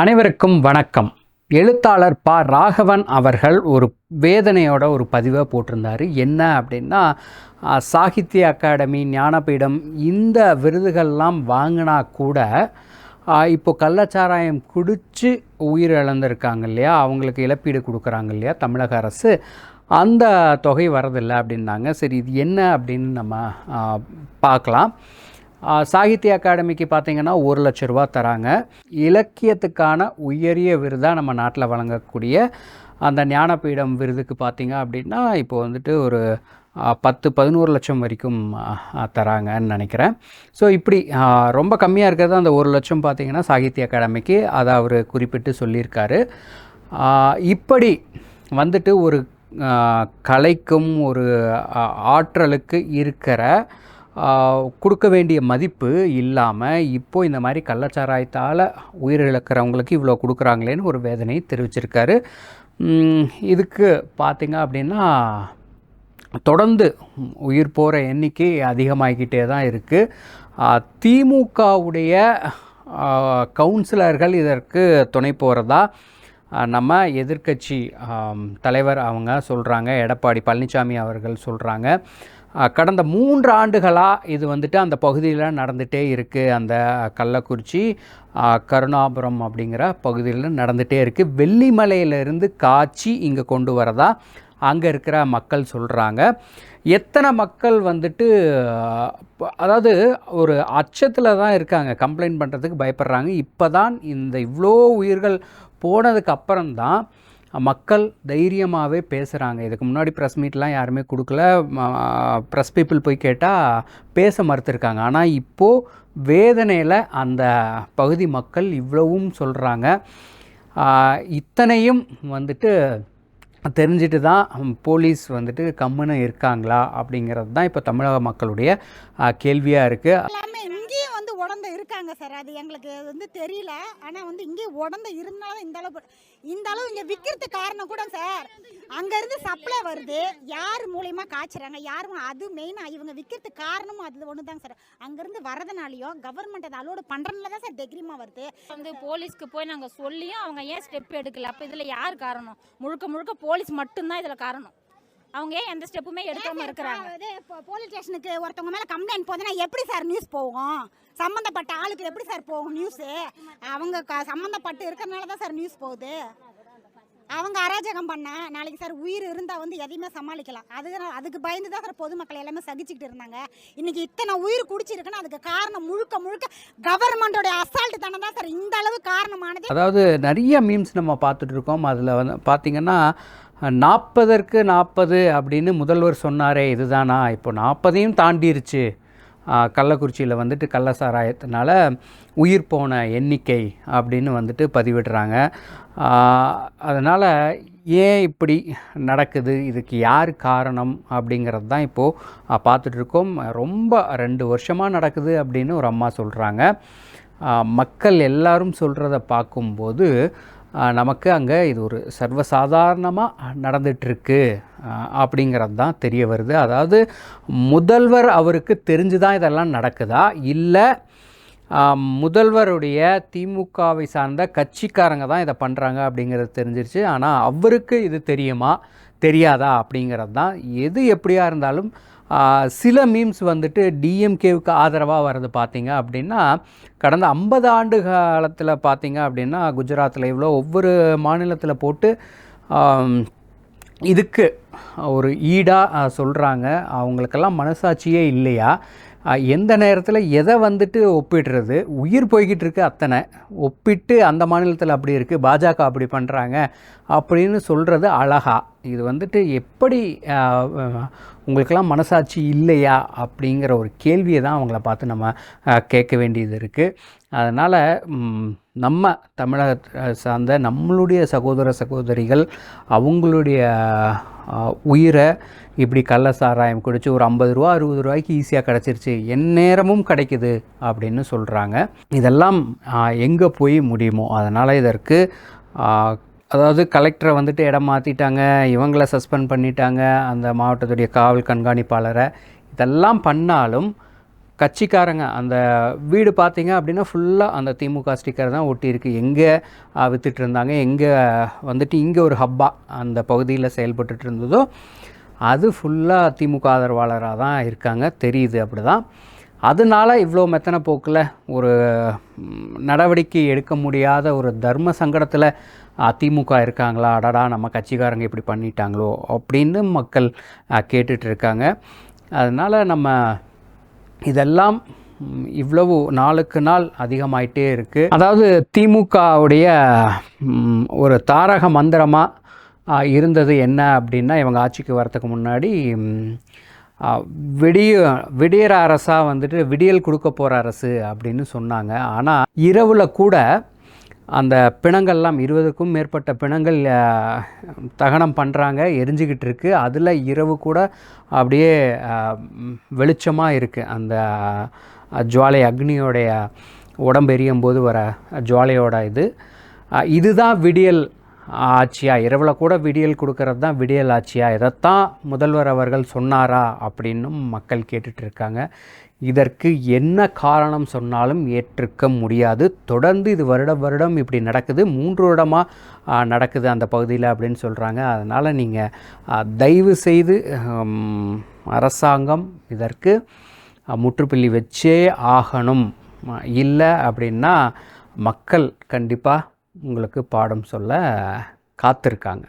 அனைவருக்கும் வணக்கம். எழுத்தாளர் ப. ராகவன் அவர்கள் ஒரு வேதனையோட ஒரு பதிவை போட்டிருந்தார். என்ன அப்படின்னா சாகித்ய அகாடமி ஞானபீடம் இந்த விருதுகள்லாம் வாங்கினா கூட இப்போது கள்ளச்சாராயம் குடித்து உயிர் இழந்திருக்காங்க இல்லையா? அவங்களுக்கு இழப்பீடு கொடுக்குறாங்க இல்லையா? தமிழக அரசு. அந்த தொகை வரதில்லை அப்படின்னாங்க. சரி இது என்ன அப்படின்னு நம்ம பார்க்கலாம். சாகித்ய அகாடமிக்கு பார்த்தீங்கன்னா ஒரு லட்ச ரூபா தராங்க. இலக்கியத்துக்கான உயரிய விருதாக நம்ம நாட்டில் வழங்கக்கூடிய அந்த ஞானபீடம் விருதுக்கு பார்த்தீங்க அப்படின்னா இப்போ வந்துட்டு ஒரு பத்து பதினோரு லட்சம் வரைக்கும் தராங்கன்னு நினைக்கிறேன். ஸோ இப்படி ரொம்ப கம்மியாக இருக்கிறது அந்த ஒரு லட்சம் பார்த்தீங்கன்னா சாகித்ய அகாடமிக்கு. அதை அவர் குறிப்பிட்டு சொல்லியிருக்காரு. இப்படி வந்துட்டு ஒரு கலைக்கும் ஒரு ஆற்றலுக்கு இருக்கிற கொடுக்க வேண்டிய மதிப்பு இல்லாமல் இப்போ இந்த மாதிரி கள்ளச்சாராயத்தால் உயிரிழக்கிறவங்களுக்கு இவ்வளோ கொடுக்குறாங்களேன்னு ஒரு வேதனையை தெரிவிச்சிருக்காரு. இதுக்கு பார்த்தீங்க அப்படின்னா தொடர்ந்து உயிர் போகிற எண்ணிக்கை அதிகமாகிக்கிட்டே தான் இருக்குது திமுகவுடைய கவுன்சிலர்கள் இதற்கு துணை போகிறதா நம்ம எதிர்க்கட்சி தலைவர் அவங்க சொல்கிறாங்க எடப்பாடி பழனிசாமி அவர்கள் சொல்கிறாங்க கடந்த மூன்று ஆண்டுகளாக இது வந்துட்டு அந்த பகுதியில் நடந்துகிட்டே இருக்குது அந்த கள்ளக்குறிச்சி கருணாபுரம் அப்படிங்கிற பகுதியில் நடந்துகிட்டே இருக்குது வெள்ளிமலையிலிருந்து காய்ச்சி இங்கே கொண்டு வரதா அங்கே இருக்கிற மக்கள் சொல்கிறாங்க எத்தனை மக்கள் வந்துட்டு அதாவது ஒரு அச்சத்தில் தான் இருக்காங்க. கம்ப்ளைண்ட் பண்ணுறதுக்கு பயப்படுறாங்க. இப்போ தான் இந்த இவ்வளோ உயிர்கள் போனதுக்கு அப்புறம்தான் மக்கள் தைரியமாகவே பேசுகிறாங்க இதுக்கு முன்னாடி ப்ரெஸ் மீட்லாம் யாருமே கொடுக்கல. ப்ரெஸ் பீப்புள் போய் கேட்டால் பேச மறுத்துருக்காங்க. ஆனால் இப்போது வேதனையில் அந்த பகுதி மக்கள் இவ்வளவும் சொல்கிறாங்க இத்தனையும் வந்துட்டு தெரிஞ்சுட்டு தான் போலீஸ் வந்துட்டு கம்முன்னு இருக்காங்களா அப்படிங்கிறது தான் இப்போ தமிழக மக்களுடைய கேள்வியாக இருக்குது உடந்த இருக்காங்க சார். அது எங்களுக்கு வந்து தெரியல. ஆனால் வந்து இங்கேயும் உடந்த இருந்தாலும் இந்த அளவு இந்த அளவு இங்கே விற்கிறதுக்கு காரணம் கூட சார். அங்கேருந்து சப்ளை வருது. யார் மூலியமாக காய்ச்சுறாங்க யார் மூ- அது மெயினாக இவங்க விற்கிறதுக்கு காரணமும் அது ஒன்று தாங்க சார். அங்கேருந்து வரதுனாலையும் கவர்மெண்ட் அதை அலோடு பண்ணுறதுனால தான் சார் தைரியமாக வருது. வந்து போலீஸ்க்கு போய் நாங்கள் சொல்லியும் அவங்க ஏன் ஸ்டெப் எடுக்கல? அப்போ இதில் யார் காரணம்? முழுக்க முழுக்க போலீஸ் மட்டும்தான் இதில் காரணம். அவங்க ஏன் எந்த ஸ்டெப்புமே எடுக்காம இருக்கிறாங்க? போலீஸ் ஸ்டேஷனுக்கு ஒருத்தவங்க மேலே கம்ப்ளைண்ட் போகுதுன்னா எப்படி சார் நியூஸ் போகும்? சம்மந்தப்பட்ட ஆளுக்கு எப்படி சார் போகும் நியூஸு அவங்க க சம்மந்தப்பட்டு இருக்கிறனால தான் சார் நியூஸ் போகுது. அவங்க அராஜகம் பண்ண நாளைக்கு சார் உயிர் இருந்தால் வந்து எதையுமே சமாளிக்கலாம். அது அதுக்கு பயந்து தான் சார் பொதுமக்கள் எல்லாமே சகிச்சுக்கிட்டு இருந்தாங்க. இன்னைக்கு இத்தனை உயிர் குடிச்சிருக்குன்னா அதுக்கு காரணம் முழுக்க முழுக்க கவர்மெண்டோட அசால்ட்டு தானே தான் சார் இந்த அளவு காரணமானது. அதாவது நிறைய மீம்ஸ் நம்ம பார்த்துட்டு இருக்கோம். அதில் வந்து பார்த்திங்கன்னா நாற்பதற்கு நாற்பது அப்படின்னு முதல்வர் சொன்னாரே இதுதானா? இப்போ நாற்பதையும் தாண்டிருச்சு. கள்ளக்குறிச்சியில் வந்துட்டு கள்ள சாராயத்தினால உயிர் போன எண்ணிக்கை அப்படின்னு வந்துட்டு பதிவிடுறாங்க. அதனால் ஏன் இப்படி நடக்குது? இதுக்கு யார் காரணம்? அப்படிங்கிறது தான் இப்போது பார்த்துட்ருக்கோம் ரொம்ப ரெண்டு வருஷமாக நடக்குது அப்படின்னு ஒரு அம்மா சொல்கிறாங்க மக்கள் எல்லாரும் சொல்கிறத பார்க்கும்போது நமக்கு அங்கே இது ஒரு சர்வசாதாரணமாக நடந்துகிட்ருக்கு அப்படிங்கிறது தான் தெரிய வருது. அதாவது முதல்வர் அவருக்கு தெரிஞ்சு தான் இதெல்லாம் நடக்குதா? இல்லை முதல்வருடைய திமுகவை சார்ந்த கட்சிக்காரங்க தான் இதை பண்ணுறாங்க அப்படிங்கிறது தெரிஞ்சிருச்சு. ஆனால் அவருக்கு இது தெரியுமா? தெரியாதா? அப்படிங்கிறது தான். எது எப்படியா இருந்தாலும் சில மீம்ஸ் வந்துட்டு டிஎம்கேவுக்கு ஆதரவாக வர்றது பார்த்தீங்க அப்படின்னா கடந்த ஐம்பது ஆண்டு காலத்தில் பார்த்தீங்க அப்படின்னா குஜராத்தில் இவ்வளோ ஒவ்வொரு மாநிலத்தில் போட்டு இதுக்கு ஒரு ஈடாக சொல்கிறாங்க அவங்களுக்கெல்லாம் மனசாட்சியே இல்லையா? எந்த நேரத்தில் எதை வந்துட்டு ஒப்பிடுறது? உயிர் போய்கிட்டு இருக்கு அத்தனை. ஒப்பிட்டு அந்த மாநிலத்தில் அப்படி இருக்குது பாஜக அப்படி பண்ணுறாங்க அப்படின்னு சொல்கிறது அழகா. இது வந்துட்டு எப்படி உங்களுக்கெல்லாம் மனசாட்சி இல்லையா? அப்படிங்கிற ஒரு கேள்வியை தான் அவங்கள பார்த்து நம்ம கேட்க வேண்டியது இருக்குது அதனால் நம்ம தமிழக சார்ந்த நம்மளுடைய சகோதர சகோதரிகள் அவங்களுடைய உயிரை இப்படி கள்ள சாராயம் குடித்து ஒரு ஐம்பது ரூபா அறுபது ரூபாய்க்கு ஈஸியாக கிடச்சிருச்சு. எந்நேரமும் கிடைக்குது அப்படின்னு சொல்கிறாங்க இதெல்லாம் எங்கே போய் முடியுமோ? அதனால் இதற்கு அதாவது கலெக்டரை வந்துட்டு இடம் மாற்றிட்டாங்க இவங்களை சஸ்பெண்ட் பண்ணிட்டாங்க அந்த மாவட்டத்துடைய காவல் கண்காணிப்பாளரை. இதெல்லாம் பண்ணாலும் கட்சிக்காரங்க அந்த வீடு பார்த்தீங்க அப்படின்னா ஃபுல்லாக அந்த திமுக ஸ்டிக்கர் தான் ஒட்டியிருக்கு. எங்கே வித்துட்டு இருந்தாங்க எங்கே வந்துட்டு இங்கே ஒரு ஹப்பா அந்த பகுதியில் செயல்பட்டுட்டு இருந்ததோ அது ஃபுல்லாக திமுக ஆதரவாளராக தான் இருக்காங்க. தெரியுது அப்படி தான் அதனால இவ்வளோ மெத்தன போக்கில் ஒரு நடவடிக்கை எடுக்க முடியாத ஒரு தர்ம சங்கடத்தில் திமுக இருக்காங்களா? அடடா நம்ம கட்சிக்காரங்க இப்படி பண்ணிட்டாங்களோ? அப்படின்னு மக்கள் கேட்டுட்ருக்காங்க இருக்காங்க அதனால் நம்ம இதெல்லாம் இவ்வளவு நாளுக்கு நாள் அதிகமாயிட்டே இருக்குது அதாவது திமுகவுடைய ஒரு தாரக மந்திரமாக இருந்தது என்ன அப்படின்னா இவங்க ஆட்சிக்கு வரத்துக்கு முன்னாடி விடிய விடியற அரசாக வந்துட்டு விடியல் கொடுக்க போகிற அரசு அப்படின்னு சொன்னாங்க. ஆனால் இரவில் கூட அந்த பிணங்கள்லாம் இருபதுக்கும் மேற்பட்ட பிணங்கள் தகனம் பண்ணுறாங்க எரிஞ்சுக்கிட்டு இருக்குது அதில் இரவு கூட அப்படியே வெளிச்சமாக இருக்குது அந்த ஜுவாலை அக்னியோடைய உடம்பு எரியும் போது வர ஜுவாலையோட இது. இதுதான் விடியல் ஆட்சியாக இரவில் கூட விடியல் கொடுக்கறது தான் விடியல் ஆட்சியாக இதைத்தான் முதல்வர் அவர்கள் சொன்னாரா? அப்படின்னும் மக்கள் கேட்டுட்ருக்காங்க இதற்கு என்ன காரணம் சொன்னாலும் ஏற்றுக்க முடியாது. தொடர்ந்து இது வருடம் வருடம் இப்படி நடக்குது. மூன்று வருடமாக நடக்குது அந்த பகுதியில் அப்படின்னு சொல்கிறாங்க அதனால் நீங்கள் தயவு செய்து அரசாங்கம் இதற்கு முற்றுப்புள்ளி வச்சே ஆகணும். இல்லை அப்படின்னா மக்கள் கண்டிப்பாக உங்களுக்கு பாடம் சொல்ல காத்திருக்காங்க.